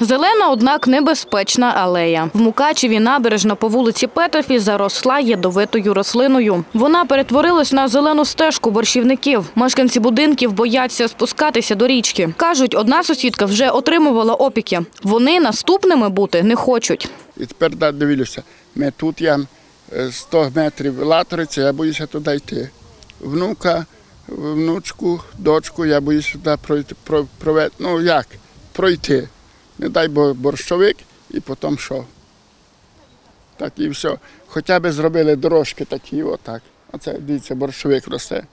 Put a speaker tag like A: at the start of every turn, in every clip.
A: Зелена, однак небезпечна алея. В Мукачеві набережна по вулиці Петрофі заросла ядовитою рослиною. Вона перетворилась на зелену стежку борщівників. Мешканці будинків бояться спускатися до річки. Кажуть, одна сусідка вже отримувала опіки. Вони наступними бути не хочуть.
B: І тепер да, дивлюся, ми тут я е, 100 метрів латориця, я боюся туди йти. Внука, внучку, дочку, я боюся туди пройти, про, прове- ну як, пройти. Не дай борщовик і потім що. Так і все. Хоча б зробили дорожки такі, отак. Оце, дивіться, борщовик росте.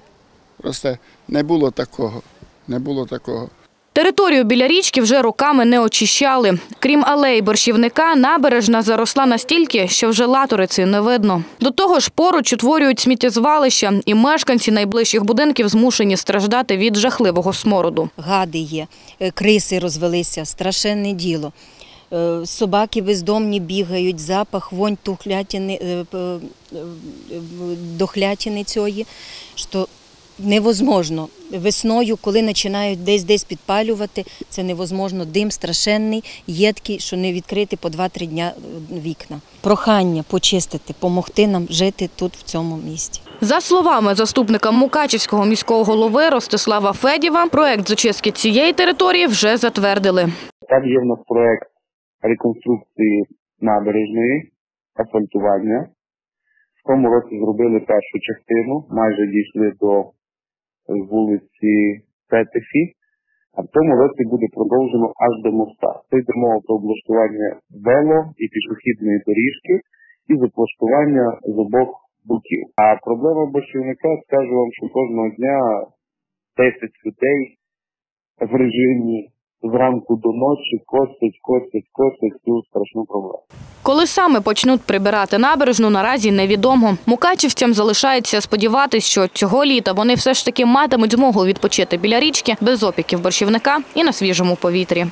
B: Росте. Не було такого. Не було такого.
A: Територію біля річки вже роками не очищали. Крім алеї борщівника, набережна заросла настільки, що вже латориці не видно. До того ж, поруч утворюють сміттєзвалища, і мешканці найближчих будинків змушені страждати від жахливого смороду.
C: гади є, е, криси розвелися, страшенне діло. Е, Собаки бездомні бігають, запах, вонь е, е, дохлятини цієї, що невозможно. Весною, коли починають десь десь підпалювати, це невозможно. Дим страшенний, єдкий, що не відкрити по 2-3 дня е, вікна. Прохання почистити, допомогти нам жити тут, в цьому місті.
A: За словами заступника Мукачівського міського голови Ростислава Федєва, проект зачистки цієї території вже затвердили.
D: Там є в нас проект реконструкції набережної, асфальтування. В тому році зробили першу частину, майже дійшли до вулиці Петефі, а в тому році буде продовжено аж до моста. Це йде мова про облаштування вело і пішохідної доріжки і з облаштування з обох боків. А проблема борщівника, скажу вам, що кожного дня 10 людей в режимі зранку до ночі косять, косять, косять цю страшну проблему.
A: Коли саме почнуть прибирати набережну, наразі невідомо. Мукачівцям залишається сподіватися, що цього літа вони все ж таки матимуть змогу відпочити біля річки без опіків борщівника і на свіжому повітрі.